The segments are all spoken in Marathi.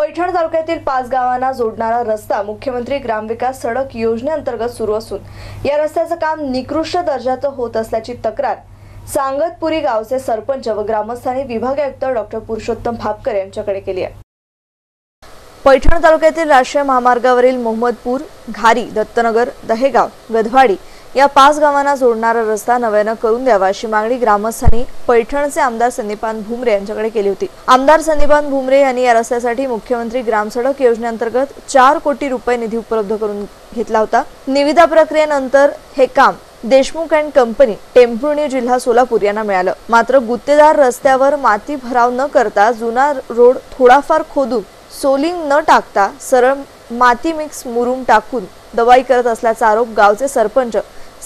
पैठण तालुक्यातील पाच गावांना जोडणारा रस्ता मुख्यमंत्री ग्रामविकास सडक योजनेअंतर्गत सुरू असून या रस्त्याचं काम निकृष्ट दर्जाचं होत असल्याची तक्रार सांगतपुरी गावचे सरपंच व ग्रामस्थांनी विभाग आयुक्त डॉक्टर पुरुषोत्तम भापकर यांच्याकडे केली आहे. पैठण तालुक्यातील राष्ट्रीय महामार्गावरील मोहम्मदपूर घारी दत्तनगर दहेगाव गधवाडी या पाच गावांना जोडणारा रस्ता नव्यानं करून द्यावा अशी मागणी ग्रामस्थांनी पैठणचे आमदार संदीपान भुमरे यांच्याकडे केली होती. आमदार संदीपान भुमरे यांनी या रस्त्यासाठी मुख्यमंत्री ग्रामसडक योजनेअंतर्गत चार कोटी रुपये निधी उपलब्ध करून घेतला होता. निविदा प्रक्रियेनंतर हे काम देशमुख अँड कंपनी टेंभुर्णी जिल्हा सोलापूर यांना मिळालं. मात्र गुत्तेदार रस्त्यावर माती भराव न करता जुना रोड थोडाफार खोदून सोलिंग न टाकता सरळ माती मिक्स मुरुम टाकून दवाई करत असल्याचा आरोप गावचे सरपंच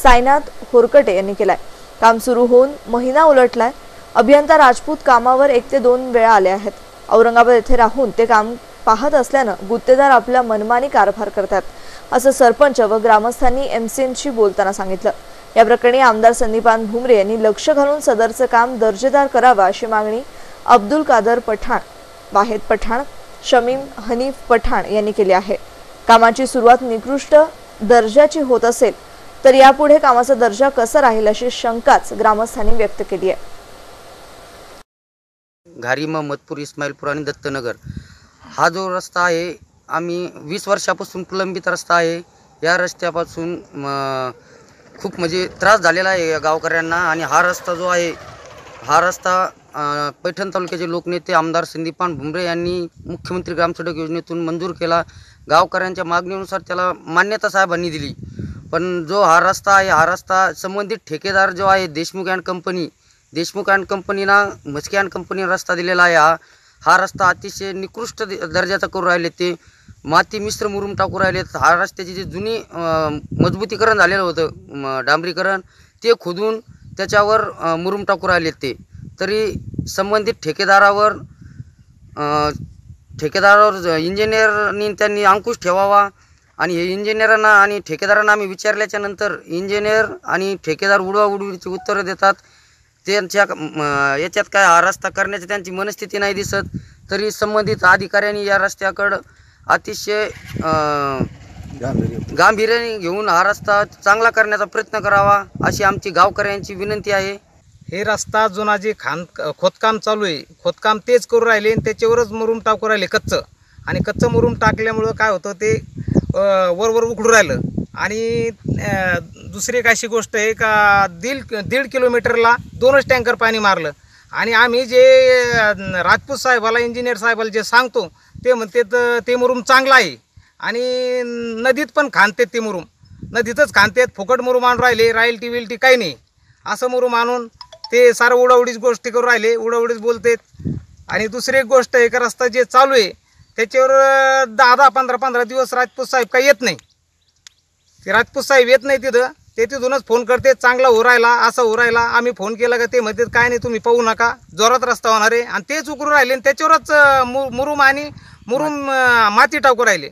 साईनाथ होरकटे यांनी केलाय. काम सुरू होऊन महिना उलटलाय. अभियंता राजपूत कामावर एक ते दोन वेळा आले आहेत. औरंगाबाद येथे राहून ते काम पाहत असल्यानं गुत्तेदार आपल्या मनमानी कारभार करतात असं सरपंच व ग्रामस्थांनी एमसीएनशी बोलताना सांगितलं. या प्रकरणी आमदार संदीपान भुमरे यांनी लक्ष घालून सदरचं काम दर्जेदार करावं अशी मागणी अब्दुल कादर पठाण वाहेद पठाण शमीम हनीफ पठाण यांनी केली आहे. कामाची सुरुवात निकृष्ट दर्जाची होत असेल तर यापुढे कामाचा दर्जा कसा राहील अशी शंकाच ग्रामस्थांनी व्यक्त केली आहे. घारी महम्मदपूर इस्माईलपूर आणि दत्तनगर. हा जो रस्ता आहे आम्ही वीस वर्षापासून प्रलंबित रस्ता आहे. या रस्त्यापासून म, खूप म्हणजे त्रास झालेला आहे या गावकऱ्यांना आणि हा रस्ता जो आहे हा रस्ता पैठण तालुक्याचे लोकनेते आमदार संदीपान भुमरे यांनी मुख्यमंत्री ग्रामसडक योजनेतून मंजूर केला. गावकऱ्यांच्या मागणीनुसार त्याला मान्यता साहेबांनी दिली. पण जो हा रस्ता आहे हा रस्ता संबंधित ठेकेदार जो आहे Deshmukh and company Deshmukh and कंपनीना म्हस्के अँड कंपनी रस्ता दिलेला आहे हा. हा रस्ता अतिशय निकृष्ट दर्जाचा करून राहिले ते. माती मिश्र मुरुम टाकून राहिलेत हा रस्त्याची जी जुनी मजबूतीकरण झालेलं होतं डांबरीकरण ते खोदून त्याच्यावर मुरुम टाकून राहिलेत ते. तरी संबंधित ठेकेदारावर ठेकेदारावर इंजिनियरनी त्यांनी अंकुश ठेवावा आणि हे इंजिनियरांना आणि ठेकेदारांना आम्ही विचारल्याच्या नंतर इंजिनियर आणि ठेकेदार उडवाउडवीची उत्तरं देतात. त्यांच्या याच्यात काय हा रस्ता करण्याची त्यांची मनस्थिती नाही दिसत तरी संबंधित अधिकाऱ्यांनी या रस्त्याकडं अतिशय गांभीर्याने घेऊन हा रस्ता चांगला करण्याचा प्रयत्न करावा अशी आमची गावकऱ्यांची विनंती आहे. हे रस्ता जुना जे खान खोदकाम चालू आहे खोदकाम तेच करू राहिले आणि त्याच्यावरच मुरुम टाकू राहिले कच्चं. आणि कच्चं मुरुम टाकल्यामुळं काय होतं ते वरवर उघडू राहिलं. आणि दुसरी एक अशी गोष्ट आहे का दीड दीड किलोमीटरला दोनच टँकर पाणी मारलं. आणि आम्ही जे राजपूत साहेबाला इंजिनियर साहेबाला जे सांगतो ते म्हणते तर ते मुरुम चांगला आहे. आणि नदीत पण खांदतेत ते मुरुम. नदीतच खांदतेत फुकट मुरुम आणून राहिले रायल्टी विल्टी काही नाही. असं मुरुम आणून ते सारं उडाउडीच गोष्टी करून राहिले उडावडीच बोलतेत. आणि दुसरी एक गोष्ट आहे का रस्ता जे चालू आहे त्याच्यावर दहा दहा पंधरा पंधरा दिवस राजपूत साहेब काही येत नाही. ते राजपूत साहेब येत नाही तिथं. ते तिथूनच फोन करते चांगला हो राहिला असा हो राहिला. आम्ही फोन केला का ते म्हणतात काय नाही तुम्ही पाहू नका. जोरात रस्ता होणार आहे. आणि तेच उकरून राहिले आणि त्याच्यावरच मु मुरुम आणि मुरुम माती टाकू राहिले.